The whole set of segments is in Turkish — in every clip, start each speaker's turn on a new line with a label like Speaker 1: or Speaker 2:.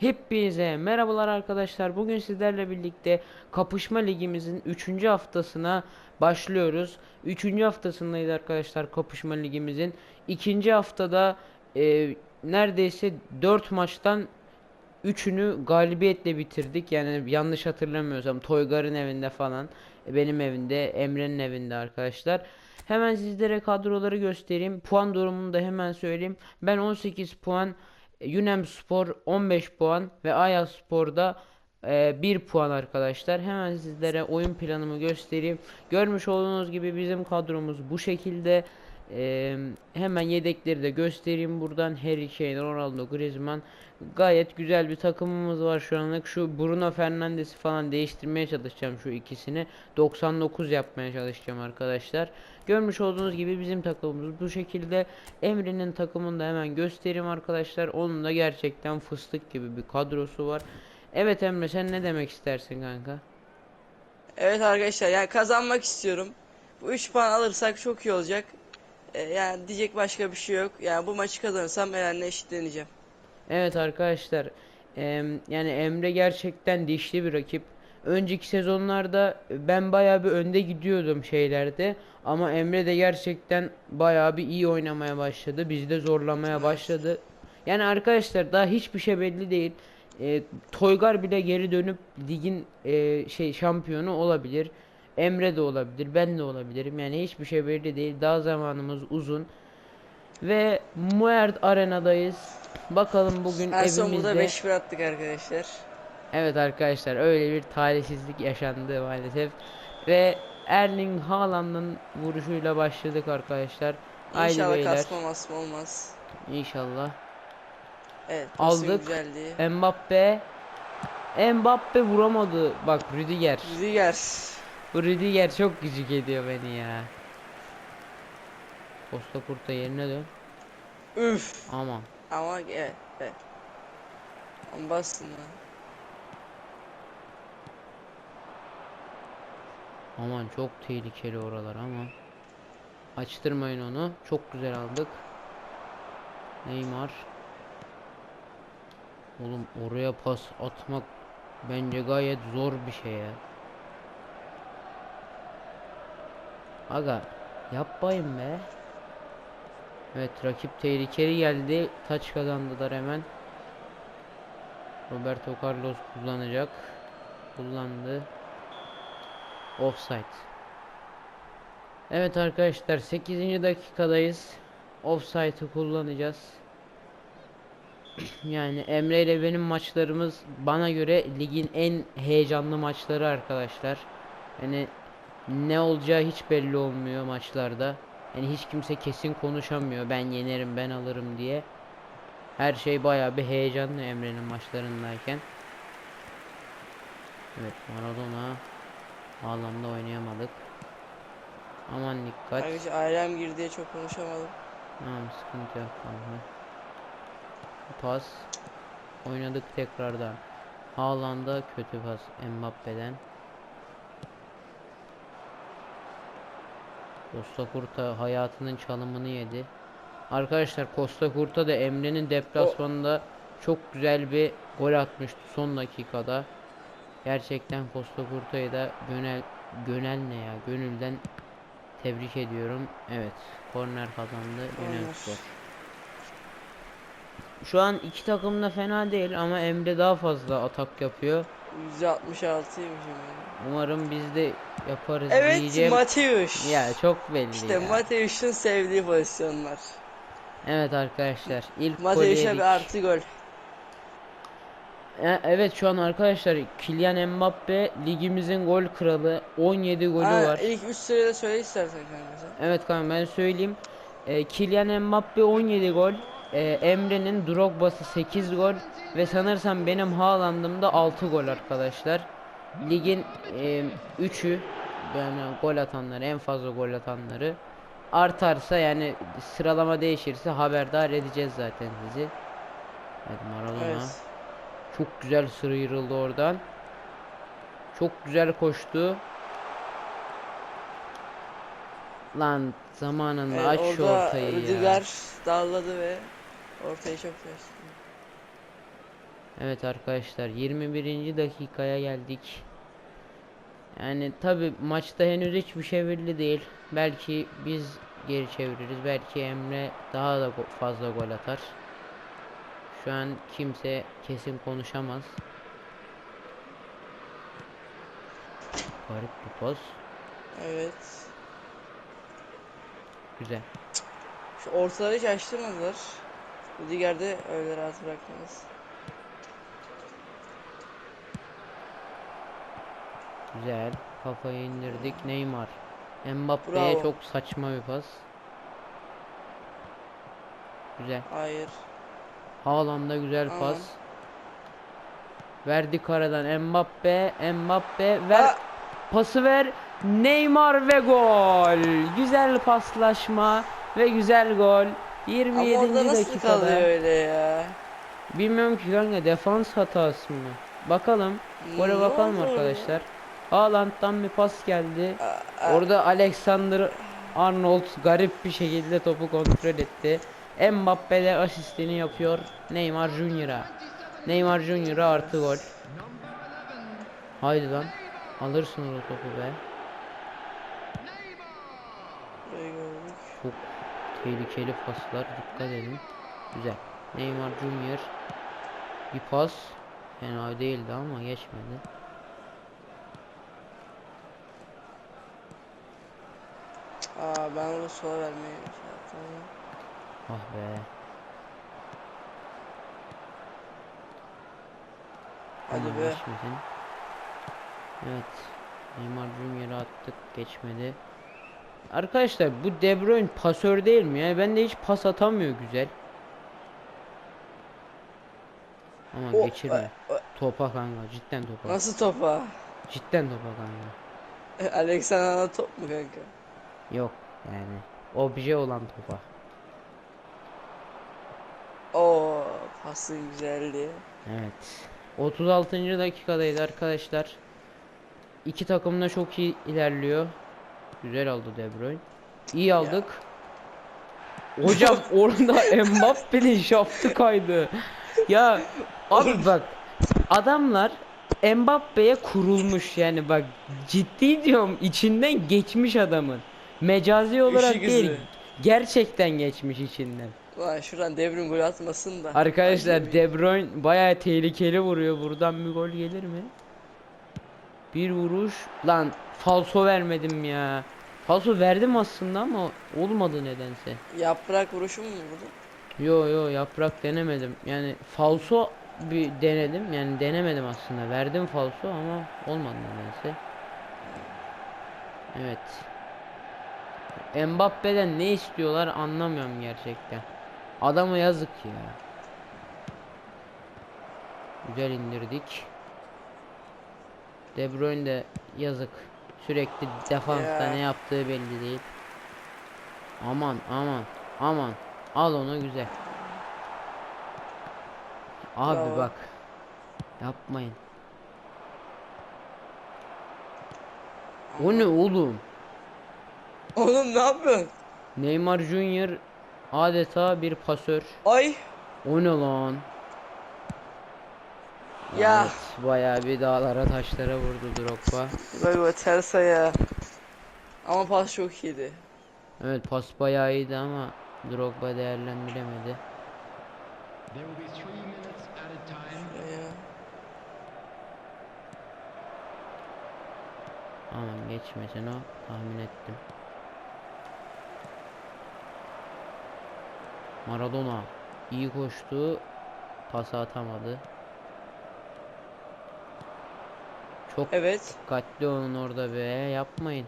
Speaker 1: Hepinize merhabalar arkadaşlar. Bugün sizlerle birlikte Kapışma Ligimizin 3. haftasına başlıyoruz. 3. haftasındayız arkadaşlar Kapışma Ligimizin. 2. haftada e, neredeyse 4 maçtan 3'ünü galibiyetle bitirdik. Yani yanlış hatırlamıyorsam Toygar'ın evinde falan, e, benim evimde, Emre'nin evinde arkadaşlar. Hemen sizlere kadroları göstereyim. Puan durumunu da hemen söyleyeyim. Ben 18 puan, Yunem Spor 15 puan ve Ajax Spor'da e, 1 puan arkadaşlar. Hemen sizlere oyun planımı göstereyim. Görmüş olduğunuz gibi bizim kadromuz bu şekilde. E, hemen yedekleri de göstereyim buradan. Harry Kane, Ronaldo, Griezmann. Gayet güzel bir takımımız var şu anlık. Şu Bruno Fernandes'i falan değiştirmeye çalışacağım şu ikisini. 99 yapmaya çalışacağım arkadaşlar. Görmüş olduğunuz gibi bizim takımımız bu şekilde. Emre'nin takımını da hemen göstereyim arkadaşlar. Onun da gerçekten fıstık gibi bir kadrosu var. Evet Emre sen ne demek istersin kanka?
Speaker 2: Evet arkadaşlar yani kazanmak istiyorum. Bu 3 puan alırsak çok iyi olacak. Ee, yani diyecek başka bir şey yok. Yani bu maçı kazanırsam Eren'le eşitleneceğim.
Speaker 1: Evet arkadaşlar em, yani Emre gerçekten dişli bir rakip. Önceki sezonlarda ben bayağı bir önde gidiyordum şeylerde ama Emre de gerçekten bayağı bir iyi oynamaya başladı. Bizi de zorlamaya başladı. Yani arkadaşlar daha hiçbir şey belli değil. E, Toygar bile geri dönüp ligin e, şey şampiyonu olabilir. Emre de olabilir, ben de olabilirim. Yani hiçbir şey belli değil. Daha zamanımız uzun. Ve Muert Arena'dayız. Bakalım bugün
Speaker 2: burada
Speaker 1: evimizde
Speaker 2: 5-1 attık arkadaşlar.
Speaker 1: Evet arkadaşlar öyle bir talihsizlik yaşandı maalesef. Ve Erling Haaland'ın vuruşuyla başladık arkadaşlar. Haydi
Speaker 2: İnşallah
Speaker 1: beyler.
Speaker 2: kasma masma olmaz.
Speaker 1: İnşallah.
Speaker 2: Evet
Speaker 1: Aldık.
Speaker 2: güzelliği.
Speaker 1: Mbappe. Mbappe vuramadı. Bak Rüdiger.
Speaker 2: Rüdiger.
Speaker 1: Bu Rüdiger çok gıcık ediyor beni ya. Costa Kurta yerine dön.
Speaker 2: Üf.
Speaker 1: Aman.
Speaker 2: Ama evet. evet. Ama bastın lan.
Speaker 1: Aman çok tehlikeli oralar ama. Açtırmayın onu. Çok güzel aldık. Neymar. Oğlum oraya pas atmak bence gayet zor bir şey ya. Aga yapmayın be. Evet rakip tehlikeli geldi. Taç kazandılar hemen. Roberto Carlos kullanacak. Kullandı. Offside. Evet arkadaşlar 8. dakikadayız. Offside'ı kullanacağız. Yani Emre ile benim maçlarımız bana göre ligin en heyecanlı maçları arkadaşlar. Yani ne olacağı hiç belli olmuyor maçlarda. Yani hiç kimse kesin konuşamıyor. Ben yenerim, ben alırım diye. Her şey bayağı bir heyecanlı Emre'nin maçlarındayken. Evet Maradona Haaland'da oynayamadık. Aman dikkat.
Speaker 2: Arkadaşlar ailem girdi diye çok konuşamadım.
Speaker 1: Tamam sıkıntı yok kanka. Pas. Oynadık tekrardan. Haaland'a kötü pas Mbappe'den. Costa Curta hayatının çalımını yedi. Arkadaşlar Costa Curta da Emre'nin deplasmanında çok güzel bir gol atmıştı son dakikada. Gerçekten Costa Curta'yı da gönel gönel ne ya gönülden tebrik ediyorum. Evet korner kazandı. Yunanspor. Şu an iki takım da fena değil ama Emre daha fazla atak yapıyor.
Speaker 2: %66'ymışım yani.
Speaker 1: Umarım biz de yaparız
Speaker 2: Evet
Speaker 1: diyeceğim.
Speaker 2: Mateusz.
Speaker 1: Ya çok belli
Speaker 2: İşte
Speaker 1: ya.
Speaker 2: Mateusz'un sevdiği pozisyonlar.
Speaker 1: Evet arkadaşlar ilk yedik.
Speaker 2: bir artı gol.
Speaker 1: E, Evet şu an arkadaşlar Kylian Mbappe ligimizin gol kralı 17 golü
Speaker 2: Ha,
Speaker 1: var.
Speaker 2: İlk 3 sırada söyle istersen kanka sen.
Speaker 1: Evet kanka ben söyleyeyim. E, Kylian Mbappe 17 gol. E, Emre'nin Drogba'sı 8 gol ve sanırsam benim Haaland'ımda 6 gol arkadaşlar. Ligin 3'ü yani gol atanları en fazla gol atanları artarsa yani sıralama değişirse haberdar edeceğiz zaten sizi. Evet Maradona.
Speaker 2: Evet.
Speaker 1: Çok güzel sıyrıldı oradan. Çok güzel koştu. Lan zamanında
Speaker 2: Evet,
Speaker 1: aç şu
Speaker 2: orada
Speaker 1: ortayı ya.
Speaker 2: Rüdiger dalladı ve ortayı çok taştı.
Speaker 1: Evet arkadaşlar 21. dakikaya geldik. Yani tabi maçta henüz hiçbir şey belli değil. Belki biz geri çeviririz. Belki Emre daha da fazla gol atar. Şu an kimse kesin konuşamaz. Garip bir poz.
Speaker 2: Evet.
Speaker 1: Güzel.
Speaker 2: Şu ortaları hiç açtırmadılar. Rüdiger'de öyle rahat bırakmaz.
Speaker 1: Güzel. Kafayı indirdik. Neymar. Mbappe'ye
Speaker 2: Bravo.
Speaker 1: çok saçma bir pas. Güzel.
Speaker 2: Hayır.
Speaker 1: Haaland'a güzel
Speaker 2: Aman.
Speaker 1: pas. Verdi karadan Mbappe, Mbappe ver
Speaker 2: Aa!
Speaker 1: pası ver. Neymar ve gol. Güzel paslaşma ve güzel gol.
Speaker 2: Ama
Speaker 1: 27.
Speaker 2: orada nasıl
Speaker 1: dakikada.
Speaker 2: kalıyor öyle ya?
Speaker 1: Bilmiyorum ki kanka defans hatası mı? Bakalım. Gole bakalım arkadaşlar. Haaland'dan bir pas geldi.
Speaker 2: Aa,
Speaker 1: Orada Alexander Arnold garip bir şekilde topu kontrol etti. Mbappe de asistini yapıyor Neymar Junior'a. Neymar Junior'a artı gol. Haydi lan. Alırsın o topu be. Tehlikeli paslar. Dikkat edin. Güzel. Neymar Junior. Bir pas. Fena değildi ama geçmedi.
Speaker 2: Aa ben onu şey yaptım.
Speaker 1: Ah be.
Speaker 2: Hadi
Speaker 1: Aman
Speaker 2: be.
Speaker 1: geçmedin. Evet. Neymar Junior'ı attık geçmedi. Arkadaşlar bu De Bruyne pasör değil mi? Yani ben de hiç pas atamıyor güzel. Ama
Speaker 2: O-
Speaker 1: geçirme.
Speaker 2: o-
Speaker 1: Topa kanka cidden topa.
Speaker 2: Nasıl topa?
Speaker 1: Cidden topa kanka.
Speaker 2: Alexander'a top mu kanka?
Speaker 1: Yok yani. Obje olan topa.
Speaker 2: Oo pasın güzelliği.
Speaker 1: Evet. 36. dakikadaydı arkadaşlar. İki takım da çok iyi ilerliyor. Güzel aldı De Bruyne. İyi aldık. Hocam orada Mbappe'nin şaftı kaydı. Ya abi bak adamlar Mbappe'ye kurulmuş yani bak ciddi diyorum içinden geçmiş adamın. Mecazi olarak değil. Gerçekten geçmiş içinden.
Speaker 2: Ulan şuradan devrim gol atmasın da.
Speaker 1: Arkadaşlar. De Bruyne bayağı tehlikeli vuruyor. Buradan bir gol gelir mi? Bir vuruş. Lan falso vermedim ya. Falso verdim aslında ama olmadı nedense.
Speaker 2: Yaprak vuruşu mu vurdu?
Speaker 1: Yo yo yaprak denemedim. Yani falso bir denedim. Yani denemedim aslında. Verdim falso ama olmadı nedense. Evet. Mbappe'den ne istiyorlar anlamıyorum gerçekten. Adama yazık ya. Güzel indirdik. De Bruyne de yazık. Sürekli defansta ne yaptığı belli değil. Aman aman aman. Al onu güzel. Abi
Speaker 2: Bravo.
Speaker 1: bak. Yapmayın. O ne oğlum?
Speaker 2: Oğlum ne yapıyorsun?
Speaker 1: Neymar Junior adeta bir pasör.
Speaker 2: Ay.
Speaker 1: O ne lan?
Speaker 2: Ya.
Speaker 1: Evet, bayağı bir dağlara taşlara vurdu Drogba.
Speaker 2: Bak ters ayağı. Ama pas çok iyiydi.
Speaker 1: Evet pas bayağı iyiydi ama Drogba değerlendiremedi. Aman geçmesin o tahmin ettim. Maradona iyi koştu. Pas atamadı. Çok
Speaker 2: Evet.
Speaker 1: dikkatli olun orada be yapmayın.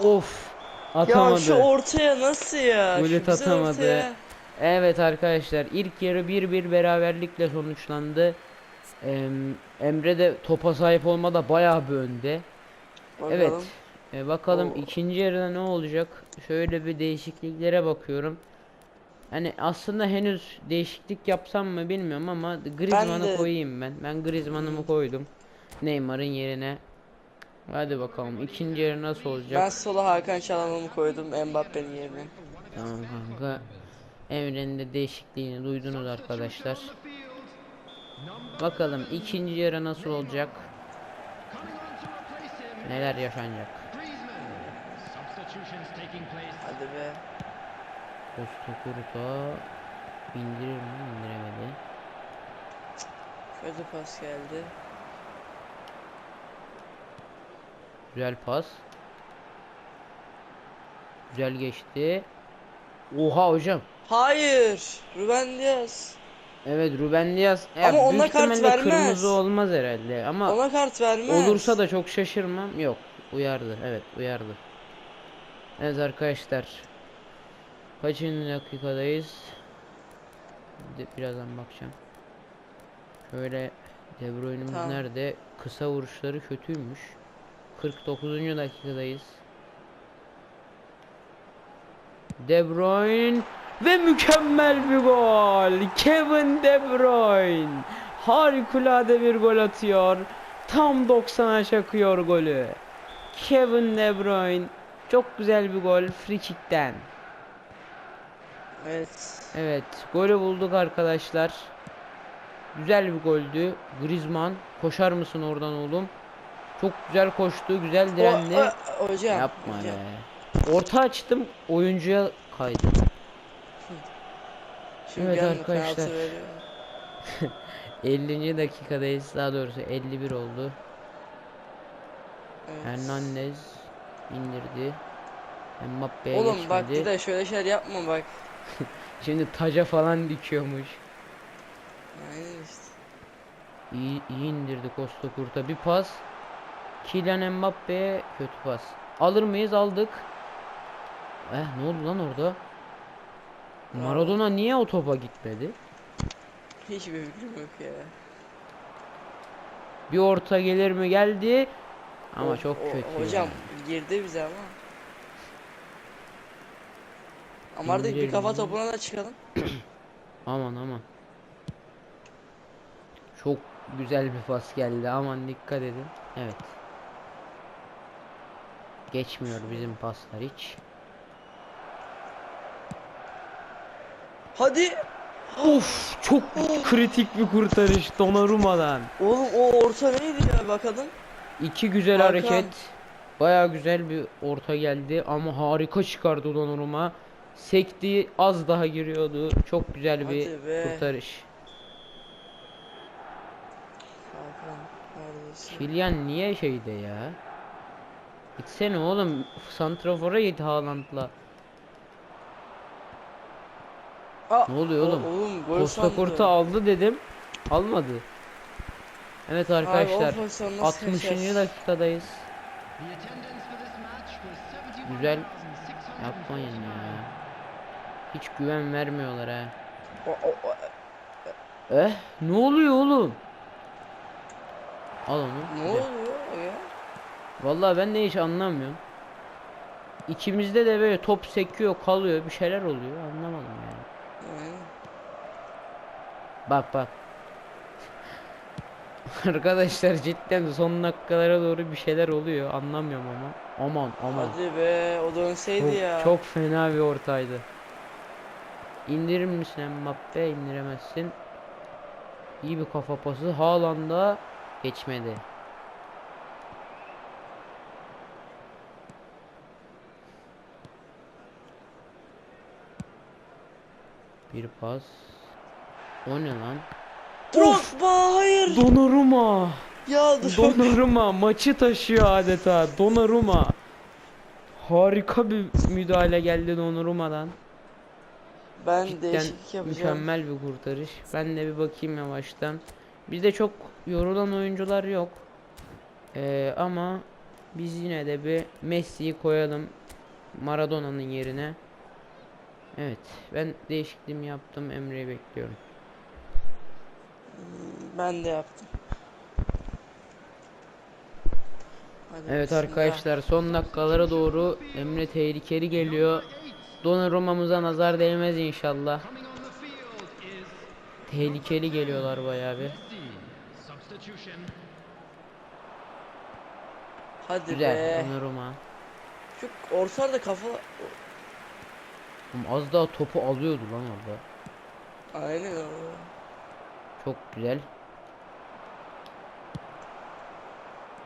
Speaker 1: Of
Speaker 2: Ya
Speaker 1: atamadı.
Speaker 2: şu ortaya nasıl ya? Güzel
Speaker 1: atamadı.
Speaker 2: ortaya.
Speaker 1: Evet arkadaşlar ilk yarı 1-1 beraberlikle sonuçlandı. Em, Emre de topa sahip olmada bayağı bir önde.
Speaker 2: Bakalım.
Speaker 1: Evet. e, bakalım
Speaker 2: Oo.
Speaker 1: ikinci yarıda ne olacak? Şöyle bir değişikliklere bakıyorum. Hani aslında henüz değişiklik yapsam mı bilmiyorum ama Griezmann'ı
Speaker 2: de-
Speaker 1: koyayım ben. Ben Griezmann'ımı koydum. Neymar'ın yerine. Hadi bakalım ikinci yarı nasıl olacak?
Speaker 2: Ben sola Hakan Çalhanoğlu'nu koydum Mbappe'nin yerine.
Speaker 1: Tamam kanka. Emre'nin de değişikliğini duydunuz arkadaşlar. Bakalım ikinci yarı nasıl olacak? Neler yaşanacak?
Speaker 2: Hadi be.
Speaker 1: Costa Curta indirir mi? İndiremedi.
Speaker 2: Kötü pas geldi.
Speaker 1: Güzel pas. Güzel geçti. Oha hocam.
Speaker 2: Hayır. Ruben Diaz.
Speaker 1: Evet Ruben Diaz. Ya
Speaker 2: Ama ona
Speaker 1: büyük
Speaker 2: kart vermez.
Speaker 1: kırmızı olmaz herhalde ama
Speaker 2: Ona kart vermez.
Speaker 1: olursa da çok şaşırmam. Yok. Uyardı. Evet uyardı. Evet arkadaşlar. Kaçıncı dakikadayız? De- birazdan bakacağım. Şöyle De Bruyne'imiz
Speaker 2: Tamam.
Speaker 1: nerede? Kısa vuruşları kötüymüş. 49. dakikadayız. De Bruyne ve mükemmel bir gol. Kevin De Bruyne harikulade bir gol atıyor. Tam 90'a çakıyor golü. Kevin De Bruyne çok güzel bir gol free kick'ten.
Speaker 2: Evet.
Speaker 1: Evet, golü bulduk arkadaşlar. Güzel bir goldü. Griezmann, koşar mısın oradan oğlum? Çok güzel koştu, güzel direndi.
Speaker 2: O, o- hocam.
Speaker 1: Yapma
Speaker 2: hocam.
Speaker 1: be. Orta açtım, oyuncuya kaydı.
Speaker 2: Şimdi
Speaker 1: Evet arkadaşlar.
Speaker 2: penaltı veriyor.
Speaker 1: 50. dakikadayız. Daha doğrusu 51 oldu.
Speaker 2: Evet.
Speaker 1: Hernandez indirdi. Mbappe'ye
Speaker 2: Oğlum bak
Speaker 1: geçmedi.
Speaker 2: bir de şöyle şeyler yapma bak.
Speaker 1: Şimdi taca falan dikiyormuş.
Speaker 2: Aynen işte.
Speaker 1: İyi, iyi indirdi Costa Curta. Bir pas. Kylian Mbappe'ye kötü pas. Alır mıyız? Aldık. Eh ne oldu lan orada? Maradona niye o topa gitmedi?
Speaker 2: Hiçbir fikrim yok ya.
Speaker 1: Bir orta gelir mi? Geldi. Ama
Speaker 2: O-
Speaker 1: çok
Speaker 2: o-
Speaker 1: kötü.
Speaker 2: Hocam
Speaker 1: ya.
Speaker 2: girdi bize ama. Ama artık bir kafa topuna da çıkalım.
Speaker 1: Aman aman. Çok güzel bir pas geldi. Aman dikkat edin. Evet. Geçmiyor bizim paslar hiç.
Speaker 2: Hadi.
Speaker 1: Of çok kritik bir kurtarış Donnarumma'dan.
Speaker 2: Oğlum o orta neydi ya bakalım.
Speaker 1: İki güzel
Speaker 2: Hakan.
Speaker 1: hareket. Baya güzel bir orta geldi ama harika çıkardı Donnarumma. Sekti az daha giriyordu. Çok güzel bir
Speaker 2: be.
Speaker 1: kurtarış.
Speaker 2: Hakan?
Speaker 1: Kylian niye şeyde ya? Gitsene oğlum. Santrafora git Haaland'la.
Speaker 2: Aa,
Speaker 1: Ne oluyor oğlum?
Speaker 2: Oğlum gol
Speaker 1: Costa
Speaker 2: sandım.
Speaker 1: Aldı dedim. Almadı. Evet
Speaker 2: Abi,
Speaker 1: arkadaşlar.
Speaker 2: nasıl
Speaker 1: 60.
Speaker 2: kaçar?
Speaker 1: dakikadayız. Güzel.
Speaker 3: 71,600.
Speaker 1: Yapmayın ya. Hiç güven vermiyorlar ha.
Speaker 2: O, o-
Speaker 1: Eh ne oluyor oğlum? Al onu.
Speaker 2: ne oluyor ya?
Speaker 1: Vallahi ben de hiç anlamıyorum. İkimizde de böyle top sekiyor kalıyor bir şeyler oluyor anlamadım yani.
Speaker 2: Aynen.
Speaker 1: Bak bak. Arkadaşlar cidden son dakikalara doğru bir şeyler oluyor anlamıyorum ama. Aman aman.
Speaker 2: Hadi be o dönseydi
Speaker 1: Çok,
Speaker 2: ya.
Speaker 1: çok fena bir ortaydı. İndirir misin Mbappe? İndiremezsin. İyi bir kafa pası. Haaland'a geçmedi. Bir pas. O ne lan?
Speaker 2: Drogba hayır.
Speaker 1: Donnarumma.
Speaker 2: ya.
Speaker 1: Donnarumma maçı taşıyor adeta. Donnarumma. Harika bir müdahale geldi Donnarumma'dan.
Speaker 2: Ben
Speaker 1: Cidden
Speaker 2: değişiklik yapacağım.
Speaker 1: mükemmel bir kurtarış. Ben de bir bakayım yavaştan. Bizde çok yorulan oyuncular yok. Ee, ama biz yine de bir Messi'yi koyalım Maradona'nın yerine. Evet, ben değişikliğimi yaptım. Emre'yi bekliyorum.
Speaker 2: Ben de yaptım. Hadi
Speaker 1: Evet arkadaşlar son dakikalara doğru Emre tehlikeli geliyor. Donnarumma'mıza nazar değmez inşallah. Tehlikeli geliyorlar bayağı bir.
Speaker 2: Hadi
Speaker 1: Güzel,
Speaker 2: be.
Speaker 1: Donnarumma.
Speaker 2: Şu Orsar da
Speaker 1: kafa... Az daha topu alıyordu lan orada.
Speaker 2: Aynen abi.
Speaker 1: Çok güzel.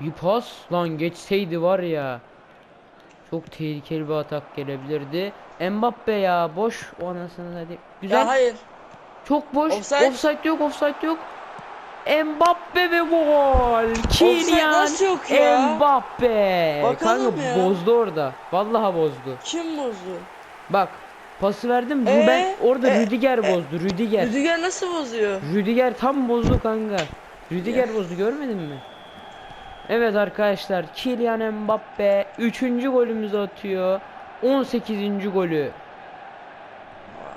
Speaker 1: Bir pas lan geçseydi var ya. Çok tehlikeli bir atak gelebilirdi. Mbappe ya boş o anasını hadi. Güzel.
Speaker 2: Ya hayır.
Speaker 1: Çok boş.
Speaker 2: Offside.
Speaker 1: Offside yok, offside yok. Mbappe ve gol. Kylian
Speaker 2: nasıl yok ya?
Speaker 1: Mbappe.
Speaker 2: Bakalım
Speaker 1: Kanka
Speaker 2: ya.
Speaker 1: bozdu orada. Vallahi bozdu.
Speaker 2: Kim bozdu?
Speaker 1: Bak pası verdim.
Speaker 2: Ee?
Speaker 1: ben orada
Speaker 2: Ee?
Speaker 1: Rüdiger bozdu. Rüdiger.
Speaker 2: Rüdiger nasıl bozuyor?
Speaker 1: Rüdiger tam bozdu kanka. Rüdiger bozdu görmedin mi? Evet arkadaşlar Kylian Mbappe 3. golümüzü atıyor. 18. golü.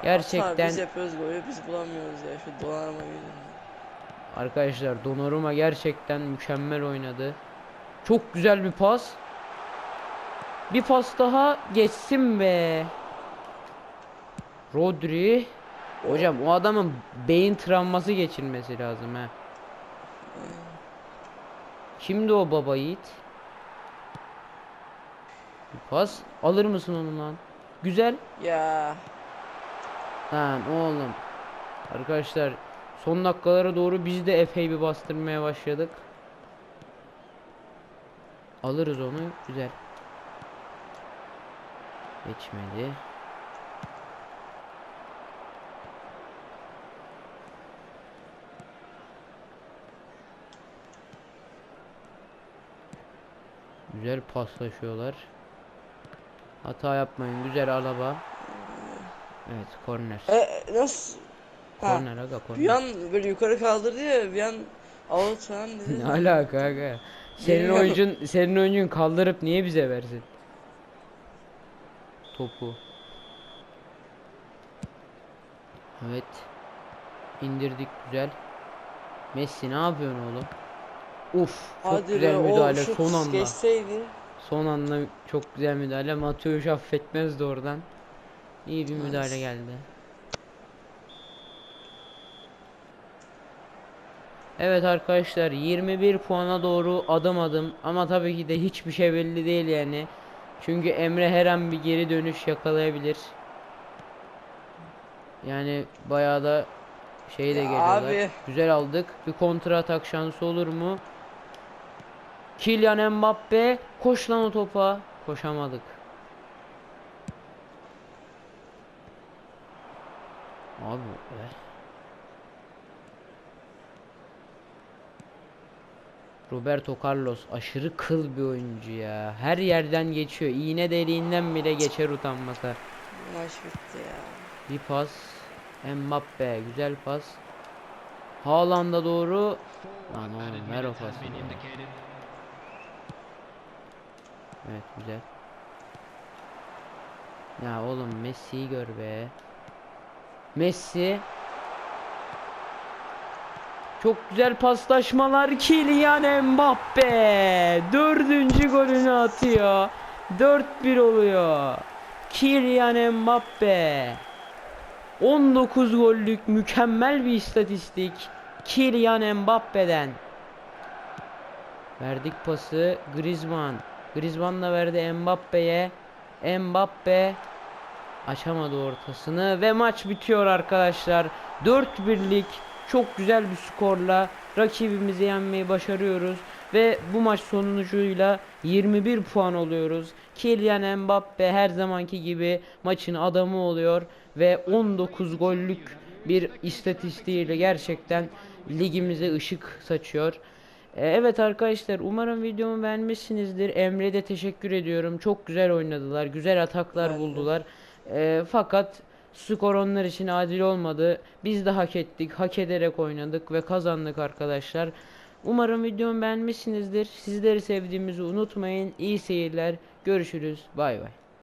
Speaker 1: Gerçekten-
Speaker 2: Atar, biz yapıyoruz golü biz bulamıyoruz ya şu donanma yüzünden.
Speaker 1: Arkadaşlar Donnarumma gerçekten mükemmel oynadı. Çok güzel bir pas. Bir pas daha geçsin be. Rodri. Hocam o adamın beyin travması geçirmesi lazım ha. Kimdi o baba yiğit? Bir pas. Alır mısın onu lan? Güzel.
Speaker 2: Ya
Speaker 1: Lan oğlum. Arkadaşlar son dakikalara doğru biz de epey bir bastırmaya başladık. Alırız onu. Güzel. Geçmedi. Güzel paslaşıyorlar. Hata yapmayın. Güzel alaba. Evet, korner.
Speaker 2: e, nasıl?
Speaker 1: Korner aga korner.
Speaker 2: bir an böyle yukarı kaldırdı ya bir an out falan dedi.
Speaker 1: Ne alaka aga? Senin
Speaker 2: Bilmiyorum.
Speaker 1: oyuncun senin oyuncun kaldırıp niye bize versin? Topu. Evet. İndirdik güzel. Messi ne yapıyorsun oğlum? Uf, çok
Speaker 2: Hadi
Speaker 1: güzel
Speaker 2: be
Speaker 1: müdahale
Speaker 2: şut
Speaker 1: son anda.
Speaker 2: geçseydi.
Speaker 1: Son anda çok güzel müdahale. Mateus affetmezdi oradan. İyi bir müdahale geldi. Evet arkadaşlar 21 puana doğru adım adım ama tabii ki de hiçbir şey belli değil yani. Çünkü Emre her an bir geri dönüş yakalayabilir. Yani bayağı da şey de geliyorlar.
Speaker 2: abi.
Speaker 1: Güzel aldık. Bir kontra atak şansı olur mu? Kylian Mbappe koş lan o topa. Koşamadık. Abi be. Roberto Carlos aşırı kıl bir oyuncu ya. Her yerden geçiyor. İğne deliğinden bile geçer utanmasa.
Speaker 2: Maç bitti ya.
Speaker 1: Bir pas. Mbappe güzel pas. Haaland'a doğru. Lan oğlum ver o pası. Evet güzel. Ya oğlum Messi'yi gör be. Messi. Çok güzel paslaşmalar Kylian Mbappe. Dördüncü golünü atıyor. 4-1 oluyor. Kylian Mbappe. 19 gollük mükemmel bir istatistik. Kylian Mbappe'den. Verdik pası Griezmann. Griezmann da verdi Mbappe'ye. Mbappe açamadı ortasını ve maç bitiyor arkadaşlar. 4-1'lik çok güzel bir skorla rakibimizi yenmeyi başarıyoruz ve bu maç sonucuyla 21 puan oluyoruz. Kylian Mbappe her zamanki gibi maçın adamı oluyor ve 19 gollük bir istatistiğiyle gerçekten ligimize ışık saçıyor. Ee, Evet arkadaşlar umarım videomu beğenmişsinizdir. Emre'ye de teşekkür ediyorum. Çok güzel oynadılar. Güzel ataklar buldular. Ee, fakat skor onlar için adil olmadı. Biz de hak ettik. Hak ederek oynadık ve kazandık arkadaşlar. Umarım videomu beğenmişsinizdir. Sizleri sevdiğimizi unutmayın. İyi seyirler. Görüşürüz. Bay bay.